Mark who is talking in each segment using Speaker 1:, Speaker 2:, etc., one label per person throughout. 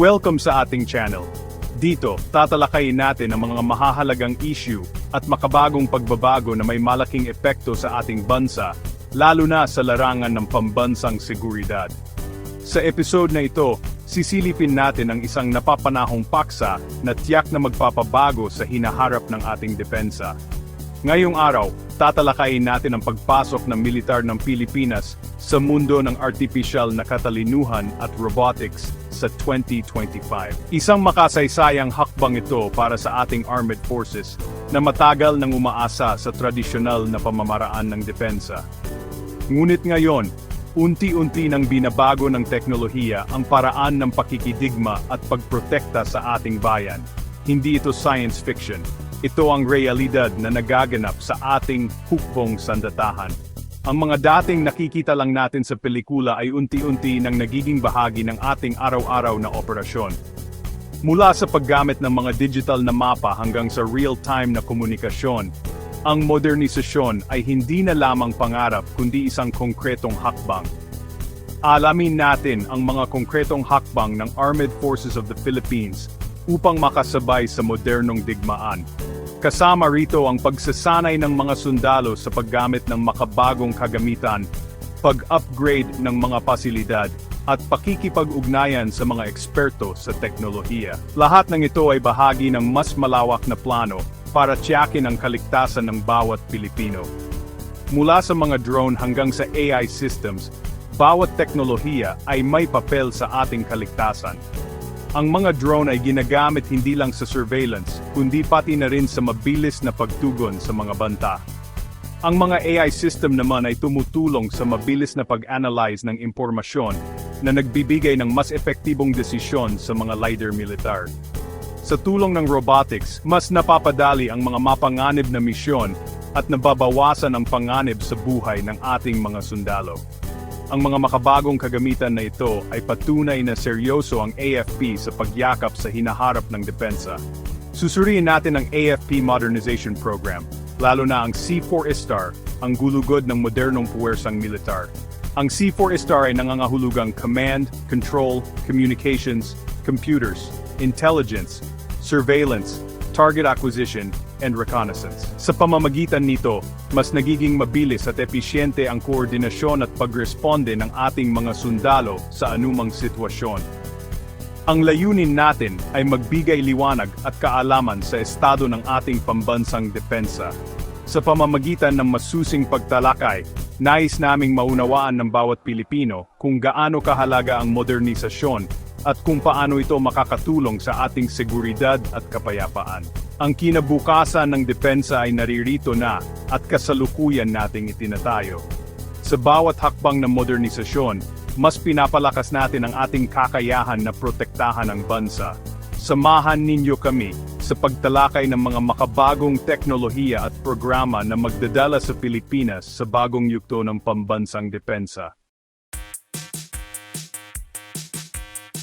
Speaker 1: Welcome sa ating channel. Dito, tatalakayin natin ang mga mahahalagang issue at makabagong pagbabago na may malaking epekto sa ating bansa, lalo na sa larangan ng pambansang seguridad. Sa episode na ito, sisilipin natin ang isang napapanahong paksa na tiyak na magpapabago sa hinaharap ng ating depensa. Ngayong araw, tatalakayin natin ang pagpasok ng militar ng Pilipinas sa mundo ng artificial na katalinuhan at robotics sa 2025. Isang makasaysayang hakbang ito para sa ating armed forces na matagal nang umaasa sa tradisyonal na pamamaraan ng depensa. Ngunit ngayon, unti-unti nang binabago ng teknolohiya ang paraan ng pakikidigma at pagprotekta sa ating bayan. Hindi ito science fiction. Ito ang realidad na nagaganap sa ating hukbong sandatahan. Ang mga dating nakikita lang natin sa pelikula ay unti-unti nang nagiging bahagi ng ating araw-araw na operasyon. Mula sa paggamit ng mga digital na mapa hanggang sa real-time na komunikasyon, ang modernisasyon ay hindi na lamang pangarap kundi isang konkretong hakbang. Alamin natin ang mga konkretong hakbang ng Armed Forces of the Philippines upang makasabay sa modernong digmaan. Kasama rito ang pagsasanay ng mga sundalo sa paggamit ng makabagong kagamitan, pag-upgrade ng mga pasilidad, at pakikipag-ugnayan sa mga eksperto sa teknolohiya. Lahat ng ito ay bahagi ng mas malawak na plano para tiyakin ang kaligtasan ng bawat Pilipino. Mula sa mga drone hanggang sa AI systems, bawat teknolohiya ay may papel sa ating kaligtasan. Ang mga drone ay ginagamit hindi lang sa surveillance, kundi pati na rin sa mabilis na pagtugon sa mga banta. Ang mga AI system naman ay tumutulong sa mabilis na pag-analyze ng impormasyon na nagbibigay ng mas epektibong desisyon sa mga leader militar. Sa tulong ng robotics, mas napapadali ang mga mapanganib na misyon at nababawasan ang panganib sa buhay ng ating mga sundalo. Ang mga makabagong kagamitan na ito ay patunay na seryoso ang AFP sa pagyakap sa hinaharap ng depensa. Susuriin natin ang AFP Modernization Program, lalo na ang C4 Star, ang gulugod ng modernong puwersang militar. Ang C4 Star ay nangangahulugang command, control, communications, computers, intelligence, surveillance, target acquisition, and reconnaissance. Sa pamamagitan nito, mas nagiging mabilis at episyente ang koordinasyon at pagresponde ng ating mga sundalo sa anumang sitwasyon. Ang layunin natin ay magbigay liwanag at kaalaman sa estado ng ating pambansang depensa. Sa pamamagitan ng masusing pagtalakay, nais naming maunawaan ng bawat Pilipino kung gaano kahalaga ang modernisasyon at kung paano ito makakatulong sa ating seguridad at kapayapaan. Ang kinabukasan ng depensa ay naririto na at kasalukuyan nating itinatayo. Sa bawat hakbang ng modernisasyon, mas pinapalakas natin ang ating kakayahan na protektahan ang bansa. Samahan ninyo kami sa pagtalakay ng mga makabagong teknolohiya at programa na magdadala sa Pilipinas sa bagong yugto ng pambansang depensa.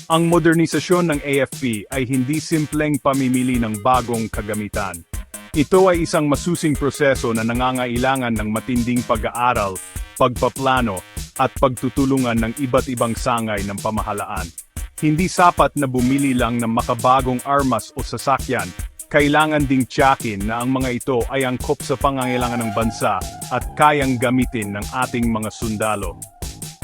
Speaker 1: Ang modernisasyon ng AFP ay hindi simpleng pamimili ng bagong kagamitan. Ito ay isang masusing proseso na nangangailangan ng matinding pag-aaral, pagpaplano, at pagtutulungan ng iba't ibang sangay ng pamahalaan. Hindi sapat na bumili lang ng makabagong armas o sasakyan, kailangan ding tiyakin na ang mga ito ay angkop sa pangangailangan ng bansa at kayang gamitin ng ating mga sundalo.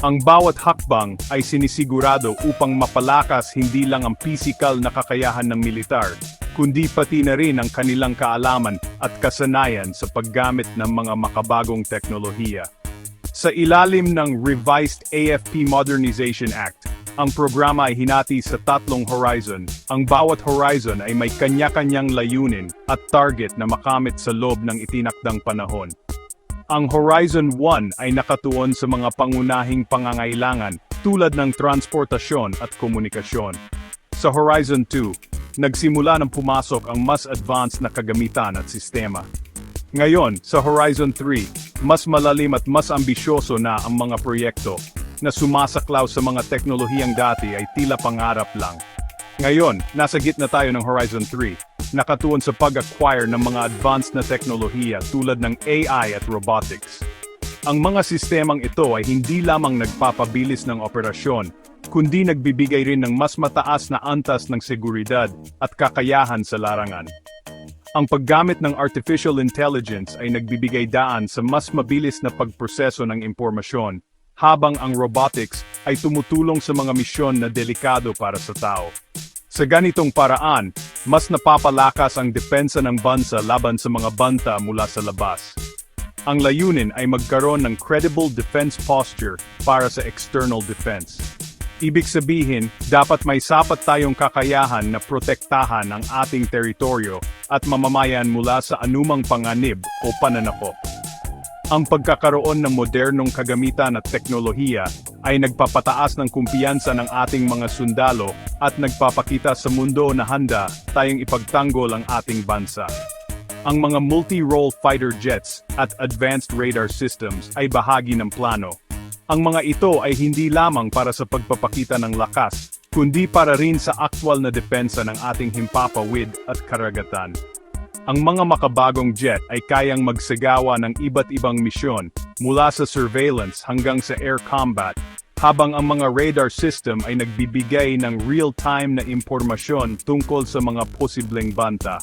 Speaker 1: Ang bawat hakbang ay sinisigurado upang mapalakas hindi lang ang pisikal na kakayahan ng militar, kundi pati na rin ang kanilang kaalaman at kasanayan sa paggamit ng mga makabagong teknolohiya. Sa ilalim ng Revised AFP Modernization Act, ang programa ay hinati sa tatlong horizon. Ang bawat horizon ay may kanya-kanyang layunin at target na makamit sa loob ng itinakdang panahon. Ang Horizon 1 ay nakatuon sa mga pangunahing pangangailangan tulad ng transportasyon at komunikasyon. Sa Horizon 2, nagsimula ng pumasok ang mas advanced na kagamitan at sistema. Ngayon, sa Horizon 3, mas malalim at mas ambisyoso na ang mga proyekto na sumasaklaw sa mga teknolohiyang dati ay tila pangarap lang. Ngayon, nasa gitna tayo ng Horizon 3, nakatuon sa pag-acquire ng mga advanced na teknolohiya tulad ng AI at robotics. Ang mga sistemang ito ay hindi lamang nagpapabilis ng operasyon, kundi nagbibigay rin ng mas mataas na antas ng seguridad at kakayahan sa larangan. Ang paggamit ng artificial intelligence ay nagbibigay daan sa mas mabilis na pagproseso ng impormasyon, habang ang robotics ay tumutulong sa mga misyon na delikado para sa tao. Sa ganitong paraan, mas napapalakas ang depensa ng bansa laban sa mga banta mula sa labas. Ang layunin ay magkaroon ng credible defense posture para sa external defense. Ibig sabihin, dapat may sapat tayong kakayahan na protektahan ang ating teritoryo at mamamayan mula sa anumang panganib o pananakop. Ang pagkakaroon ng modernong kagamitan at teknolohiya ay nagpapataas ng kumpiyansa ng ating mga sundalo at nagpapakita sa mundo na handa tayong ipagtanggol ang ating bansa. Ang mga multi-role fighter jets at advanced radar systems ay bahagi ng plano. Ang mga ito ay hindi lamang para sa pagpapakita ng lakas, kundi para rin sa aktwal na depensa ng ating himpapawid at karagatan. Ang mga makabagong jet ay kayang magsagawa ng iba't ibang misyon, mula sa surveillance hanggang sa air combat, habang ang mga radar system ay nagbibigay ng real-time na impormasyon tungkol sa mga posibleng banta.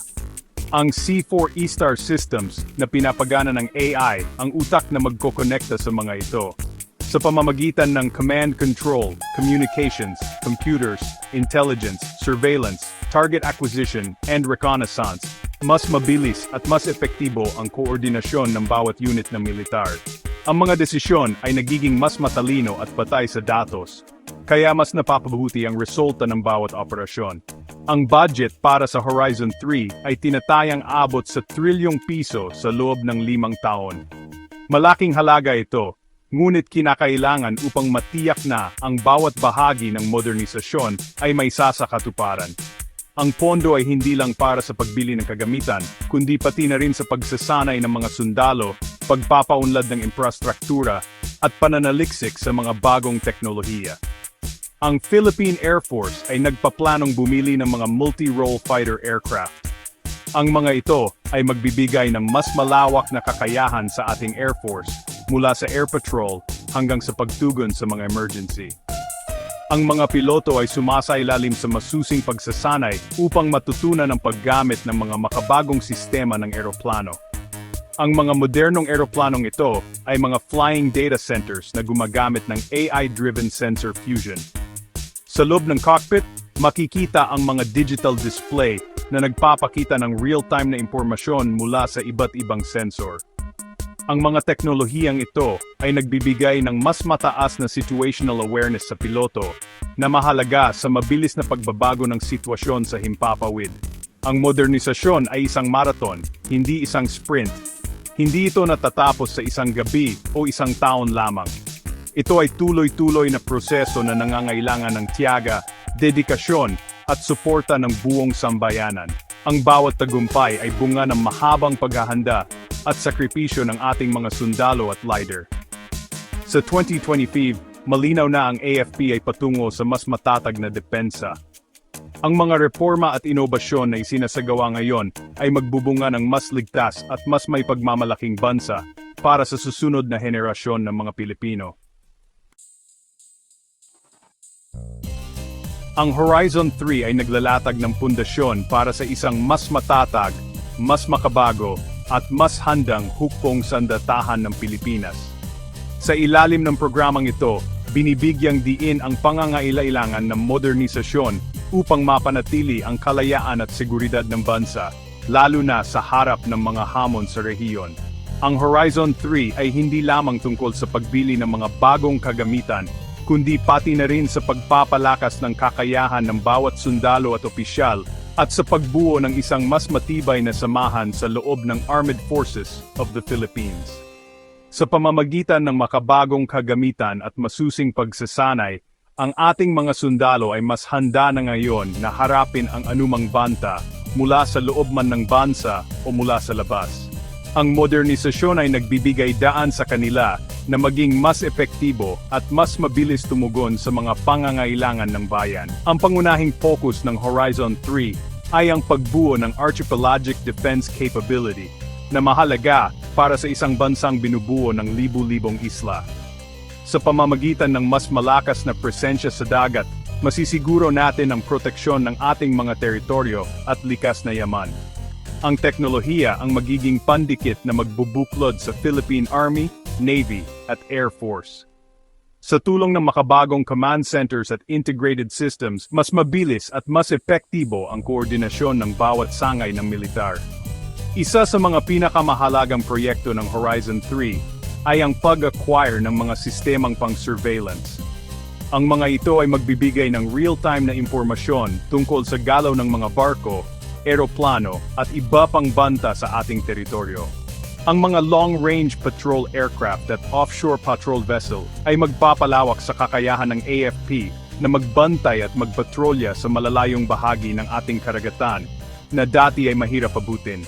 Speaker 1: Ang C4 E-Star systems na pinapagana ng AI ang utak na magkokonekta sa mga ito. Sa pamamagitan ng command control, communications, computers, intelligence, surveillance, target acquisition, and reconnaissance, mas mabilis at mas epektibo ang koordinasyon ng bawat unit ng militar. Ang mga desisyon ay nagiging mas matalino at patay sa datos, kaya mas napapabuti ang resulta ng bawat operasyon. Ang budget para sa Horizon 3 ay tinatayang abot sa trilyong piso sa loob ng limang taon. Malaking halaga ito, ngunit kinakailangan upang matiyak na ang bawat bahagi ng modernisasyon ay may sasakatuparan. Ang pondo ay hindi lang para sa pagbili ng kagamitan, kundi pati na rin sa pagsasanay ng mga sundalo, pagpapaunlad ng infrastruktura, at pananaliksik sa mga bagong teknolohiya. Ang Philippine Air Force ay nagpaplanong bumili ng mga multi-role fighter aircraft. Ang mga ito ay magbibigay ng mas malawak na kakayahan sa ating Air Force, mula sa air patrol hanggang sa pagtugon sa mga emergency. Ang mga piloto ay sumasailalim sa masusing pagsasanay upang matutunan ang paggamit ng mga makabagong sistema ng eroplano. Ang mga modernong eroplanong ito ay mga flying data centers na gumagamit ng AI-driven sensor fusion. Sa loob ng cockpit, makikita ang mga digital display na nagpapakita ng real-time na impormasyon mula sa iba't ibang sensor. Ang mga teknolohiyang ito ay nagbibigay ng mas mataas na situational awareness sa piloto na mahalaga sa mabilis na pagbabago ng sitwasyon sa himpapawid. Ang modernisasyon ay isang marathon, hindi isang sprint. Hindi ito natatapos sa isang gabi o isang taon lamang. Ito ay tuloy-tuloy na proseso na nangangailangan ng tiyaga, dedikasyon, at suporta ng buong sambayanan. Ang bawat tagumpay ay bunga ng mahabang paghahanda at sakripisyo ng ating mga sundalo at leader. Sa 2025, malinaw na ang AFP ay patungo sa mas matatag na depensa. Ang mga reforma at inobasyon na isinasagawa ngayon ay magbubunga ng mas ligtas at mas may pagmamalaking bansa para sa susunod na henerasyon ng mga Pilipino. Ang Horizon 3 ay naglalatag ng pundasyon para sa isang mas matatag, mas makabago, at mas handang hukbong sandatahan ng Pilipinas. Sa ilalim ng programang ito, binibigyang diin ang pangangailangan ng modernisasyon upang mapanatili ang kalayaan at seguridad ng bansa, lalo na sa harap ng mga hamon sa rehiyon. Ang Horizon 3 ay hindi lamang tungkol sa pagbili ng mga bagong kagamitan, kundi pati na rin sa pagpapalakas ng kakayahan ng bawat sundalo at opisyal at sa pagbuo ng isang mas matibay na samahan sa loob ng Armed Forces of the Philippines. Sa pamamagitan ng makabagong kagamitan at masusing pagsasanay, ang ating mga sundalo ay mas handa na ngayon na harapin ang anumang banta mula sa loob man ng bansa o mula sa labas. Ang modernisasyon ay nagbibigay daan sa kanila na maging mas epektibo at mas mabilis tumugon sa mga pangangailangan ng bayan. Ang pangunahing focus ng Horizon 3 ay ang pagbuo ng Archipelagic Defense Capability na mahalaga para sa isang bansang binubuo ng libu-libong isla. Sa pamamagitan ng mas malakas na presensya sa dagat, masisiguro natin ang proteksyon ng ating mga teritoryo at likas na yaman. Ang teknolohiya ang magiging pandikit na magbubuklod sa Philippine Army, Navy, at Air Force. Sa tulong ng makabagong command centers at integrated systems, mas mabilis at mas epektibo ang koordinasyon ng bawat sangay ng militar. Isa sa mga pinakamahalagang proyekto ng Horizon 3 ay ang pag-acquire ng mga sistemang pang-surveillance. Ang mga ito ay magbibigay ng real-time na impormasyon tungkol sa galaw ng mga barko, eroplano at iba pang banta sa ating teritoryo. Ang mga long-range patrol aircraft at offshore patrol vessel ay magpapalawak sa kakayahan ng AFP na magbantay at magpatrolya sa malalayong bahagi ng ating karagatan na dati ay mahirap abutin.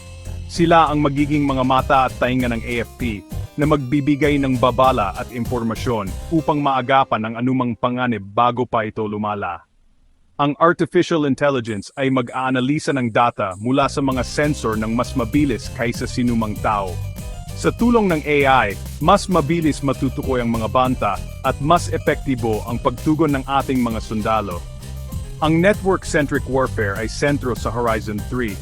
Speaker 1: Sila ang magiging mga mata at tainga ng AFP na magbibigay ng babala at impormasyon upang maagapan ang anumang panganib bago pa ito lumala. Ang artificial intelligence ay mag-aanalisa ng data mula sa mga sensor ng mas mabilis kaysa sinumang tao. Sa tulong ng AI, mas mabilis matutukoy ang mga banta at mas epektibo ang pagtugon ng ating mga sundalo. Ang network-centric warfare ay sentro sa Horizon 3.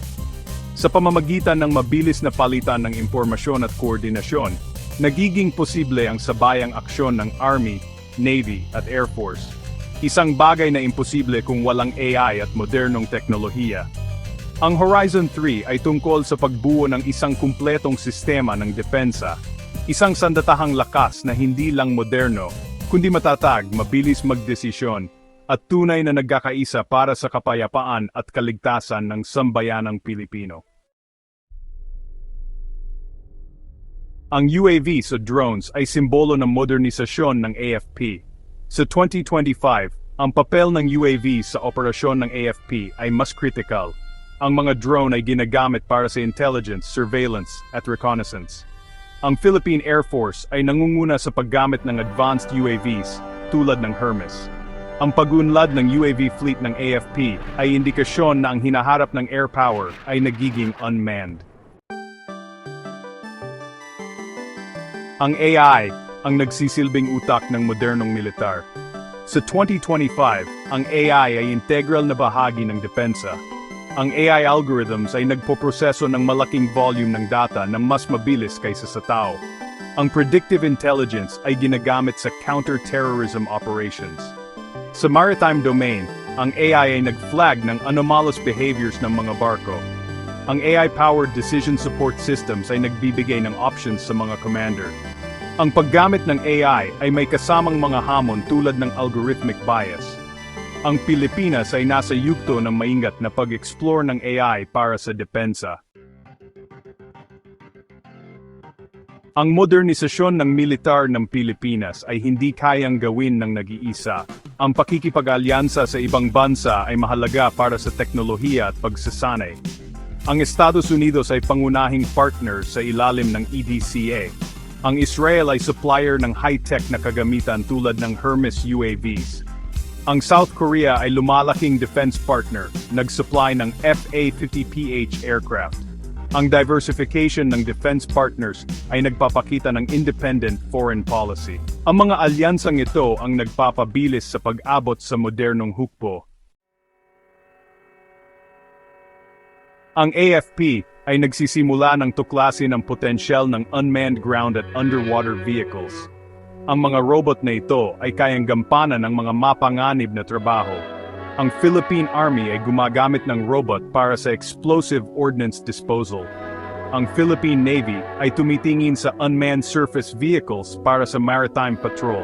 Speaker 1: Sa pamamagitan ng mabilis na palitan ng impormasyon at koordinasyon, nagiging posible ang sabayang aksyon ng Army, Navy at Air Force. Isang bagay na imposible kung walang AI at modernong teknolohiya. Ang Horizon 3 ay tungkol sa pagbuo ng isang kumpletong sistema ng depensa, isang sandatahang lakas na hindi lang moderno, kundi matatag, mabilis magdesisyon, at tunay na nagkakaisa para sa kapayapaan at kaligtasan ng sambayanang Pilipino. Ang UAV sa drones ay simbolo ng modernisasyon ng AFP. Sa 2025, ang papel ng UAV sa operasyon ng AFP ay mas critical. Ang mga drone ay ginagamit para sa intelligence, surveillance, at reconnaissance. Ang Philippine Air Force ay nangunguna sa paggamit ng advanced UAVs tulad ng Hermes. Ang pagunlad ng UAV fleet ng AFP ay indikasyon na ang hinaharap ng air power ay nagiging unmanned. Ang AI ang nagsisilbing utak ng modernong militar. Sa 2025, ang AI ay integral na bahagi ng depensa. Ang AI algorithms ay nagpoproseso ng malaking volume ng data na mas mabilis kaysa sa tao. Ang predictive intelligence ay ginagamit sa counter-terrorism operations. Sa maritime domain, ang AI ay nag-flag ng anomalous behaviors ng mga barko. Ang AI-powered decision support systems ay nagbibigay ng options sa mga commander. Ang paggamit ng AI ay may kasamang mga hamon tulad ng algorithmic bias. Ang Pilipinas ay nasa yugto ng maingat na pag-explore ng AI para sa depensa. Ang modernisasyon ng militar ng Pilipinas ay hindi kayang gawin ng nag-iisa. Ang pakikipag-alyansa sa ibang bansa ay mahalaga para sa teknolohiya at pagsasanay. Ang Estados Unidos ay pangunahing partner sa ilalim ng EDCA. Ang Israel ay supplier ng high-tech na kagamitan tulad ng Hermes UAVs. Ang South Korea ay lumalaking defense partner, nag-supply ng FA-50PH aircraft. Ang diversification ng defense partners ay nagpapakita ng independent foreign policy. Ang mga alyansang ito ang nagpapabilis sa pag-abot sa modernong hukbo. Ang AFP ay nagsisimula ng tuklasin ang potensyal ng unmanned ground at underwater vehicles. Ang mga robot na ito ay kayang gampanan ng mga mapanganib na trabaho. Ang Philippine Army ay gumagamit ng robot para sa explosive ordnance disposal. Ang Philippine Navy ay tumitingin sa unmanned surface vehicles para sa maritime patrol.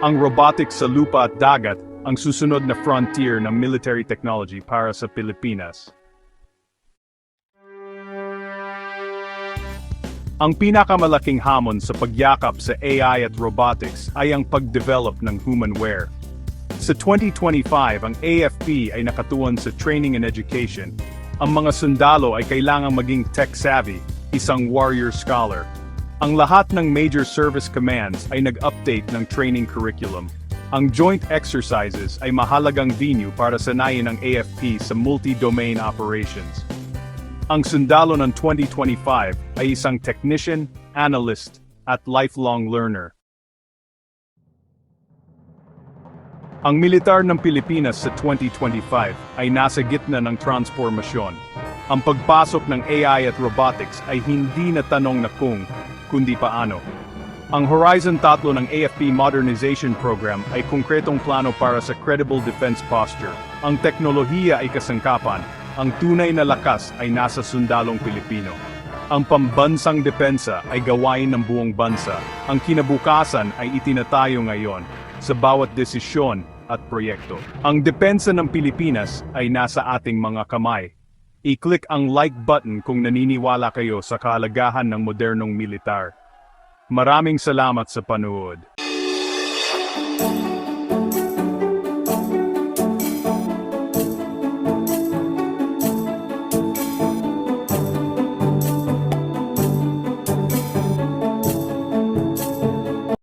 Speaker 1: Ang robotics sa lupa at dagat ang susunod na frontier ng military technology para sa Pilipinas. Ang pinakamalaking hamon sa pagyakap sa AI at robotics ay ang pagdevelop ng humanware. Sa 2025, ang AFP ay nakatuon sa training and education. Ang mga sundalo ay kailangang maging tech-savvy, isang warrior scholar. Ang lahat ng major service commands ay nag-update ng training curriculum. Ang joint exercises ay mahalagang venue para sanayin ang AFP sa multi-domain operations. Ang sundalo ng 2025 ay isang technician, analyst, at lifelong learner. Ang militar ng Pilipinas sa 2025 ay nasa gitna ng transformasyon. Ang pagpasok ng AI at robotics ay hindi na tanong na kung, kundi paano. Ang Horizon 3 ng AFP Modernization Program ay konkretong plano para sa credible defense posture. Ang teknolohiya ay kasangkapan, ang tunay na lakas ay nasa sundalong Pilipino. Ang pambansang depensa ay gawain ng buong bansa. Ang kinabukasan ay itinatayo ngayon sa bawat desisyon at proyekto. Ang depensa ng Pilipinas ay nasa ating mga kamay. I-click ang like button kung naniniwala kayo sa kahalagahan ng modernong militar. Maraming salamat sa panood.